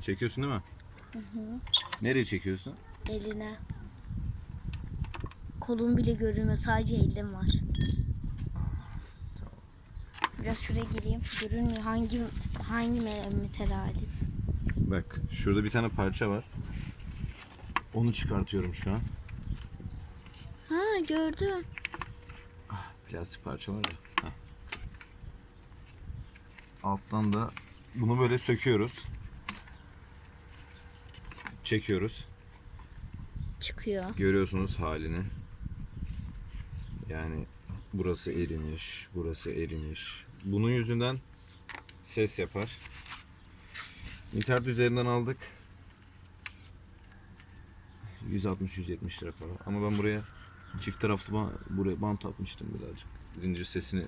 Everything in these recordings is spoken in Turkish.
Çekiyorsun değil mi? Nereye çekiyorsun? Eline. Kolum bile görünmüyor. Sadece elim var. Biraz şuraya gireyim. Görünmüyor. Hangi hangi me- metal alet? Bak şurada bir tane parça var. Onu çıkartıyorum şu an. Ha gördüm. Plastik parça var ya. Heh. Alttan da bunu böyle söküyoruz. Çekiyoruz. Çıkıyor. Görüyorsunuz halini. Yani burası erimiş, burası erimiş. Bunun yüzünden ses yapar. İnternet üzerinden aldık. 160-170 lira para. Ama ben buraya çift taraflı ba- buraya bant atmıştım birazcık. Zincir sesini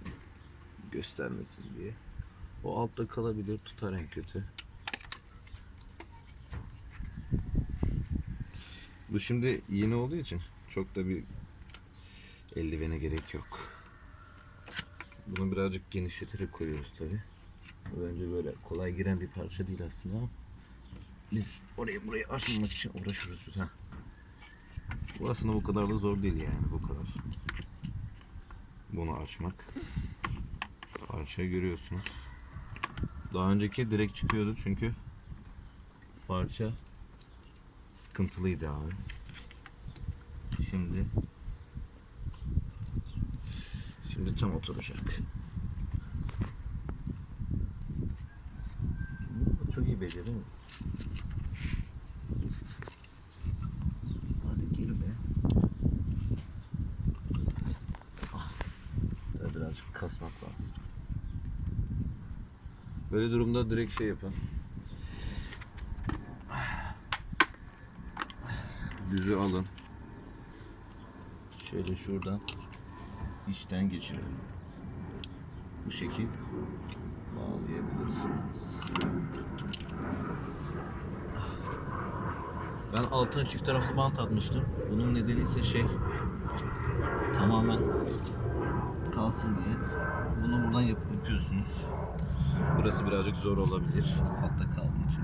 göstermesin diye. O altta kalabilir, tutar en kötü. Bu şimdi yeni olduğu için çok da bir eldivene gerek yok. Bunu birazcık genişleterek koyuyoruz tabi. Bence böyle kolay giren bir parça değil aslında ama biz orayı burayı açmamak için uğraşıyoruz biz ha. Bu aslında bu kadar da zor değil yani bu kadar. Bunu açmak. Parçayı görüyorsunuz. Daha önceki direkt çıkıyordu çünkü parça sıkıntılıydı abi. Şimdi şimdi tam oturacak. Çok iyi becerdin mi? Hadi gir be. Ah, birazcık kasmak lazım. Böyle durumda direkt şey yapın. Düzü alın. Şöyle şuradan içten geçirelim. Bu şekil bağlayabilirsiniz. Ben altına çift taraflı bant atmıştım. Bunun nedeni ise şey tamamen kalsın diye. Bunu buradan yap- yapıyorsunuz. Burası birazcık zor olabilir. Altta kaldığı için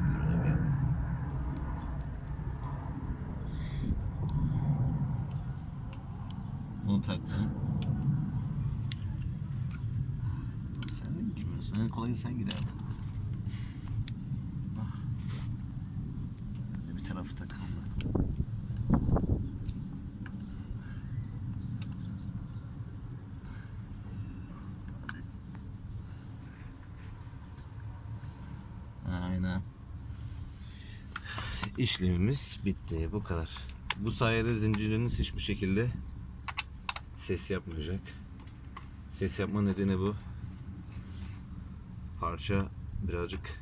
Bunu taktım. Sen de mi girmiyorsun? En kolayı sen girerdin. Ah. Bir tarafı takalım bakalım. Aynen. İşlemimiz bitti. Bu kadar. Bu sayede zinciriniz hiçbir şekilde ses yapmayacak. Ses yapma nedeni bu. Parça birazcık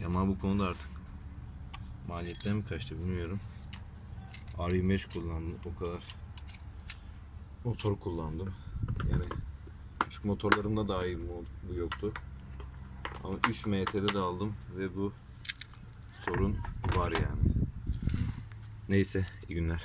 yama bu konuda artık maliyetten mi kaçtı bilmiyorum. R25 kullandım o kadar. Motor kullandım. Yani küçük motorlarımda dahi bu- yoktu. Ama 3 MT'de de aldım ve bu sorun var yani. Neyse iyi günler.